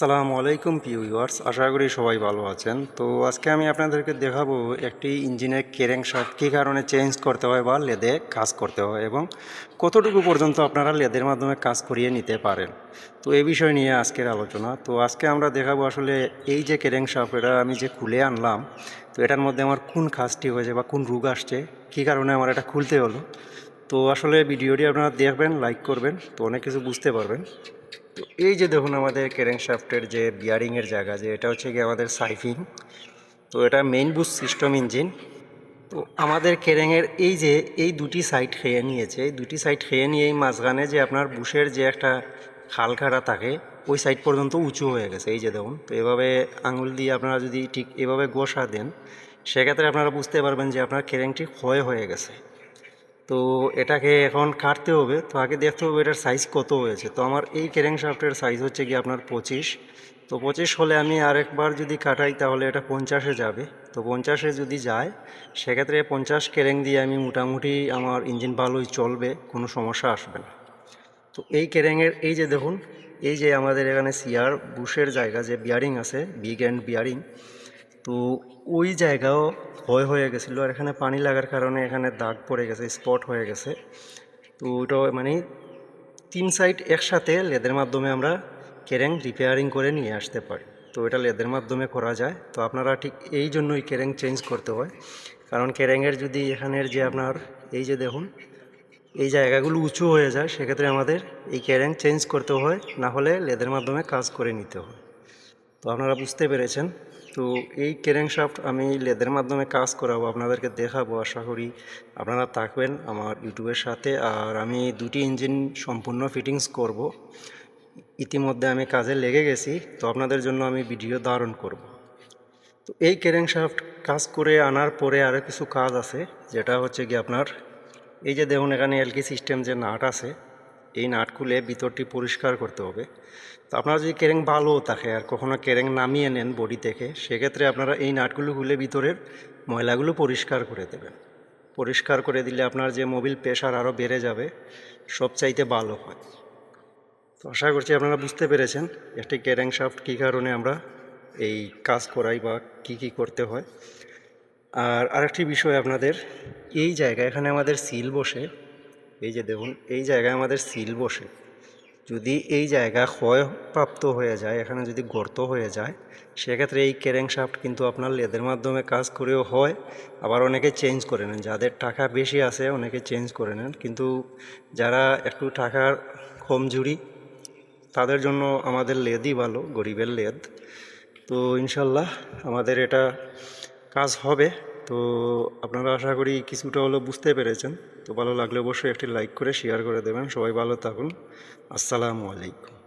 সালামু আলাইকুম, প্রিয় ভিউয়ার্স। আশা করি সবাই ভালো আছেন। তো আজকে আমি আপনাদেরকে দেখাবো একটি ইঞ্জিনের কেরেং শাফট কী কারণে চেঞ্জ করতে হয় বা লেদে কাজ করতে হয় এবং কতটুকু পর্যন্ত আপনারা লেদের মাধ্যমে কাজ করিয়ে নিতে পারেন। তো এই বিষয় নিয়ে আজকের আলোচনা। তো আজকে আমরা দেখাবো আসলে এই যে কেরেং শাফট এটা আমি যে খুলে আনলাম, তো এটার মধ্যে আমার কোন কাজটি হয়েছে বা কোন রোগ আসছে, কী কারণে আমার এটা খুলতে হলো। তো আসলে ভিডিওটি আপনারা দেখবেন, লাইক করবেন, তো অনেক কিছু বুঝতে পারবেন। তো এই যে দেখুন আমাদের কেরেং শাফটের যে বিয়ারিংয়ের জায়গা, যে এটা হচ্ছে গিয়ে আমাদের সাইফিং, তো এটা মেইন বুস সিস্টেম ইঞ্জিন তো আমাদের কেরেংয়ের এই যে, এই দুটি সাইড খেয়ে নিয়েছে, এই দুটি সাইড খেয়ে নিয়ে এই মাঝখানে যে আপনার বুশের যে একটা খাল খাড়া থাকে, ওই সাইড পর্যন্ত উঁচু হয়ে গেছে। এই যে দেখুন, তো এভাবে আঙুল দিয়ে আপনারা যদি ঠিক এভাবে গোসা দেন, সেক্ষেত্রে আপনারা বুঝতে পারবেন যে আপনার কেরেংটি ক্ষয় হয়ে গেছে। তো এটাকে এখন কাটতে হবে। তো আগে দেখতে হবে এটার সাইজ কত হয়েছে। তো আমার এই কেরেং শাফটের সাইজ হচ্ছে কি আপনার পঁচিশ। তো পঁচিশ হলে আমি আরেকবার যদি কাটাই তাহলে এটা পঞ্চাশে যাবে। তো পঞ্চাশে যদি যায়, সেক্ষেত্রে পঞ্চাশ কেরেং দিয়ে আমি মোটামুটি আমার ইঞ্জিন ভালোই চলবে, কোনো সমস্যা আসবে না। তো এই কেরেংয়ের এই যে দেখুন, এই যে আমাদের এখানে সিয়ার বুশের জায়গা, যে বিয়ারিং আছে বিগ অ্যান্ড বিয়ারিং তো ওই জায়গাও ক্ষয় হয়ে গেছিল আর এখানে পানি লাগার কারণে এখানে দাগ পড়ে গেছে স্পট হয়ে গেছে। তো ওইটা মানে তিন সাইড একসাথে লেদের মাধ্যমে আমরা কেরেং রিপেয়ারিং করে নিয়ে আসতে পারি। তো এটা লেদের মাধ্যমে করা যায়। তো আপনারা ঠিক এই জন্যই কেরেং চেঞ্জ করতে হয়। কারণ কেরেংয়ের যদি এখানের যে আপনার এই যে দেখুন, এই জায়গাগুলো উঁচু হয়ে যায়, সেক্ষেত্রে আমাদের এই কেরেং চেঞ্জ করতে হয়। না হলে লেদের মাধ্যমে কাজ করে নিতে হয়। তো আপনারা বুঝতে পেরেছেন। তো এই কেরেং শাফট আমি লেদের মাধ্যমে কাজ করাবো, আপনাদেরকে দেখাবো, আশা করি আপনারা থাকবেন আমার ইউটিউবের সাথে। আর আমি দুটি ইঞ্জিন সম্পূর্ণ ফিটিংস করব। ইতিমধ্যে আমি কাজে লেগে গেছি, তো আপনাদের জন্য আমি ভিডিও ধারণ করব। তো এই কেরেং শাফট কাজ করে আনার পরে আরও কিছু কাজ আছে, যেটা হচ্ছে কি আপনার, এই যে দেখুন এখানে এলকি সিস্টেম যে নাট আছে এই নাট খুলে ভিতরটি পরিষ্কার করতে হবে। তো আপনারা যদি কেরেং ভালো থাকে আর কখনো কেরেং নামিয়ে নেন বডি থেকে, সেক্ষেত্রে আপনারা এই নাটগুলো খুলে ভিতরের ময়লাগুলো পরিষ্কার করে দেবেন। পরিষ্কার করে দিলে আপনার যে মোবিল প্রেশার আরও বেড়ে যাবে সবচাইতে ভালো হয়। তো আশা করছি আপনারা বুঝতে পেরেছেন একটি কেরেং শাফট কী কারণে আমরা এই কাজ করাই বা কি কি করতে হয়। আর আরেকটি বিষয় আপনাদের, এই জায়গায় এখানে আমাদের সিল বসে এই যে দেখুন, এই জায়গায় আমাদের সিল বসে। যদি এই জায়গা ক্ষয়প্রাপ্ত হয়ে যায়, এখানে যদি গর্ত হয়ে যায়, সেক্ষেত্রে এই কেরেং শাফট কিন্তু আপনার লেদের মাধ্যমে কাজ করেও হয়। আবার অনেকে চেঞ্জ করে নেন। যাদের টাকা বেশি আছে, অনেকে চেঞ্জ করে নেন। কিন্তু যারা একটু টাকার কমজুরি তাদের জন্য আমাদের লেদই ভালো, গরিবের লেদ। তো ইনশাল্লাহ আমাদের এটা কাজ হবে। তো আপনারা আশা করি কিছুটা হলো বুঝতে পেরেছেন। তো ভালো লাগলে অবশ্যই একটি লাইক করে শেয়ার করে দেবেন। সবাই ভালো থাকুন। আসসালামু আলাইকুম।